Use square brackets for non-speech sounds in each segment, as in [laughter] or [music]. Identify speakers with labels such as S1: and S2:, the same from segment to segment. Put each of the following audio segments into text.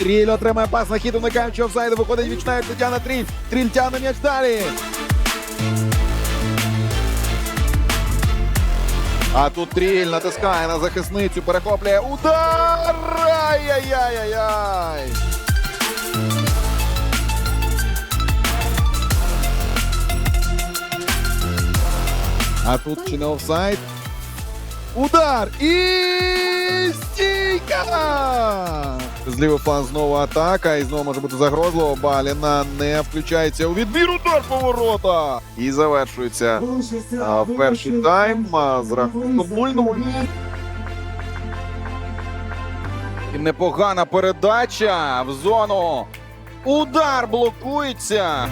S1: Тріль отримає пас на хід, уникаючи офсайду. Виходить вічна Тетяна Тріль. Тріль тягне м'яч далі. А тут Тріль натискає на захисницю, перехоплює удар! Ай-яй-яй-яй-яй! А тут чи не офсайд? Удар! І стійка! З лівий знову атака, і знову може бути загрозливо. Баліна не включається у відбір удар поворота. І завершується а, перший тайм з рахунком 0-0. І непогана передача в зону. Удар блокується.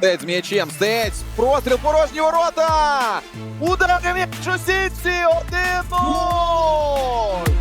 S1: Стець м'ячем, стець, простріл, порожні ворота! Удар м'яч у сітці, 1-0!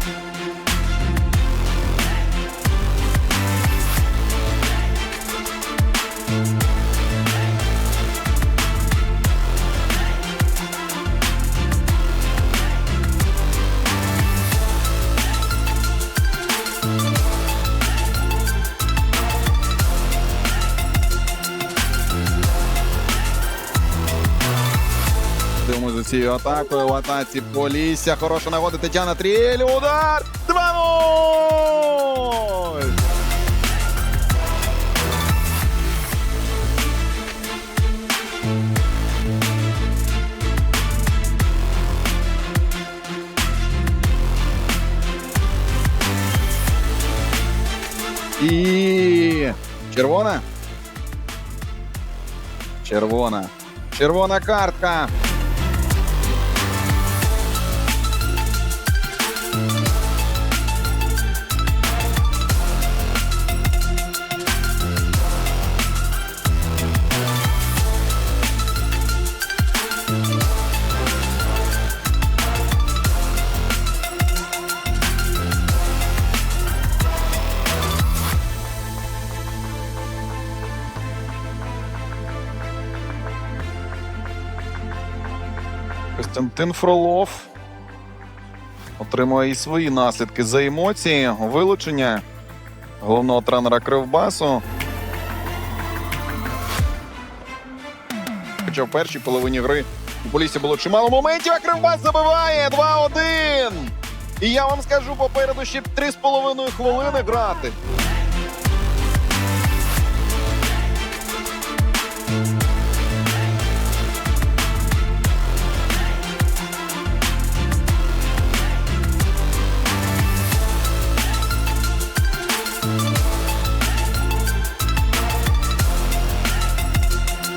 S1: Дивимося за цією атакою. В атаці Полісся. Хороша нагода Тетяна Тріель. Удар! 2-0! І червона. Червона. Червона картка. Костянтин Фролов отримує і свої наслідки за емоції, вилучення головного тренера Кривбасу. Хоча в першій половині гри у Полісі було чимало моментів, а Кривбас забиває 2-1. І я вам скажу, попереду ще 3,5 хвилини грати.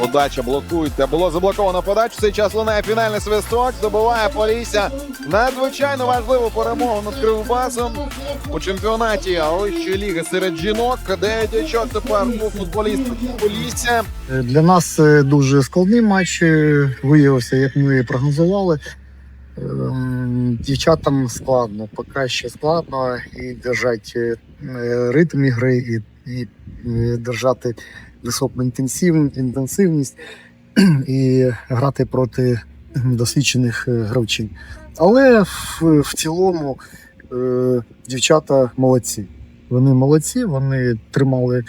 S1: Подача блокується. Було заблоковано подачу. Цей час лунає фінальний свисток. Здобуває Полісся надзвичайно важливу перемогу над Кривбасом у чемпіонаті вищої ліги серед жінок. Дев'ять очок тепер у футболістів Полісся.
S2: Для нас е, дуже складний матч е, виявився, як ми прогнозували. Ем, Дівчатам складно, поки ще складно і держати е, ритм ігри, і, і держати високу інтенсив, інтенсивність [clears throat] і грати проти досвідчених е, гравчин. Але в, в цілому е, дівчата молодці. Вони молодці, вони тримали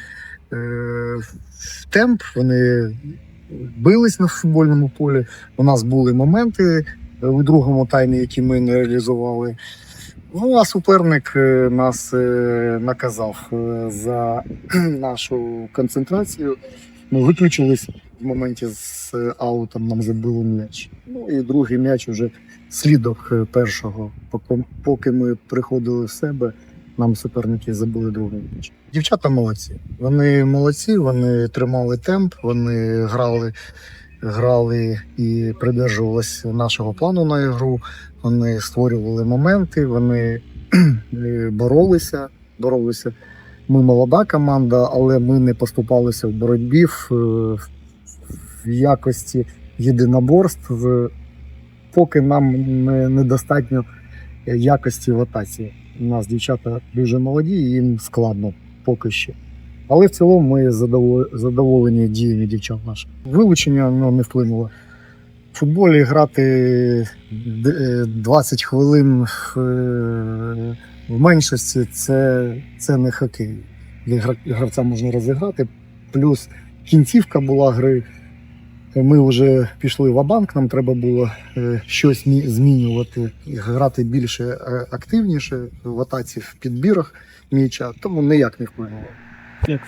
S2: е, темп, вони бились на футбольному полі. У нас були моменти е, у другому таймі, які ми не реалізували. Ну, а суперник е, нас е, наказав е, за [clears throat] нашу концентрацію. Ми виключились в моменті з аутом, нам забили м'яч. Ну і другий м'яч уже слідок першого. Поки ми приходили в себе, нам суперники забили другий м'яч. Дівчата молодці. Вони молодці, вони тримали темп, вони грали, грали і придержувалися нашого плану на ігру. Вони створювали моменти, вони [clears throat] е, боролися, боролися. Ми молода команда, але ми не поступалися в боротьбі в, е, в якості єдиноборств, поки нам недостатньо якості в атаці. У нас дівчата дуже молоді, і їм складно поки що. Але в цілому ми задоволені діями дівчат наших. Вилучення ну, не вплинуло В футболі грати е, 20 хвилин в, е, меншості це, це не хокей. Де гра- гравця можна розіграти. Плюс кінцівка була гри. Ми вже пішли в банк нам треба було е, щось змінювати, грати більше е, активніше в атаці в підбірах м'яча, тому ніяк не вплинуло.
S3: 对。